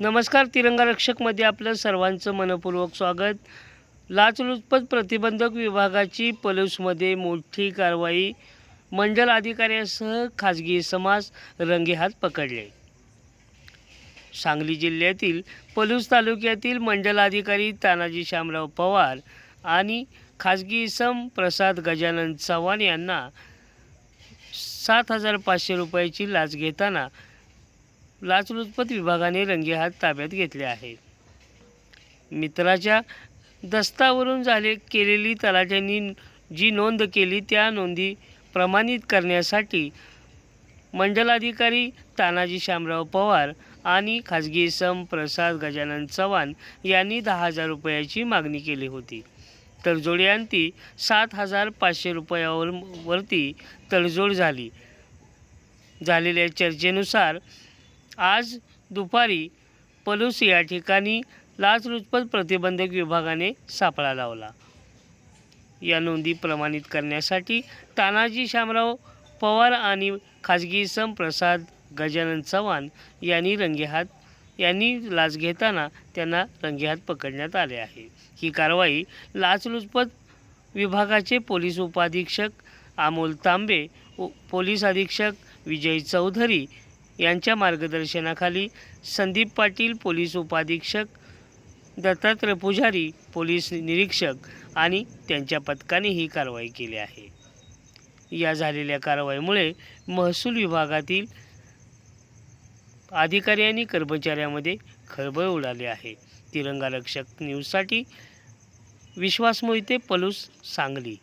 नमस्कार तिरंगा रक्षकमध्ये आपलं सर्वांचं मनपूर्वक स्वागत. लाचलुचपत प्रतिबंधक विभागाची पलूसमध्ये मोठी कारवाई. मंडल अधिकाऱ्यासह खाजगी समाज रंगेहात पकडले. सांगली जिल्ह्यातील पलूस तालुक्यातील मंडल अधिकारी तानाजी श्यामराव पवार आणि खाजगी इसम प्रसाद गजानन चव्हाण यांना सात हजार पाचशे रुपयाची लाच घेताना लाचलुचपत विभागाने रंगेहात ताब्यात घेतले आहे. मित्राच्या दस्तावरून झाले केलेली तलाठ्यांनी जी नोंद केली त्या नोंदी प्रमाणित करण्यासाठी मंडलाधिकारी तानाजी शामराव पवार आणि खाजगी सम प्रसाद गजानन चव्हाण यांनी दहा हजार रुपयाची मागणी केली होती. तडजोडी सात हजार पाचशे रुपयावर वरती तडजोड झाली. झालेल्या चर्चेनुसार आज दुपारी पलूस या ठिकाणी लाचलुचपत प्रतिबंधक विभागाने सापळा लावला. या नोंदी प्रमाणित करण्यासाठी तानाजी शामराव पवार आणि खाजगी संप्रसाद गजानन चव्हाण यांनी रंगेहात यांनी लाच घेताना त्यांना रंगेहात पकडण्यात आले आहे. ही कारवाई लाचलुचपत विभागाचे पोलीस उपाधीक्षक अमोल तांबे पोलीस अधीक्षक विजय चौधरी यांच्या मार्गदर्शनाखाली संदीप पाटील पोलीस उपाधीक्षक दत्तात्रय पुजारी पोलीस निरीक्षक आणि त्यांच्या पथकाने ही कारवाई केली आहे. या झालेल्या कारवाईमुळे महसूल विभागातील अधिकारी आणि कर्मचाऱ्यामध्ये खळबळ उडाली आहे. तिरंगा रक्षक न्यूजसाठी विश्वास मोहिते पलूस सांगली.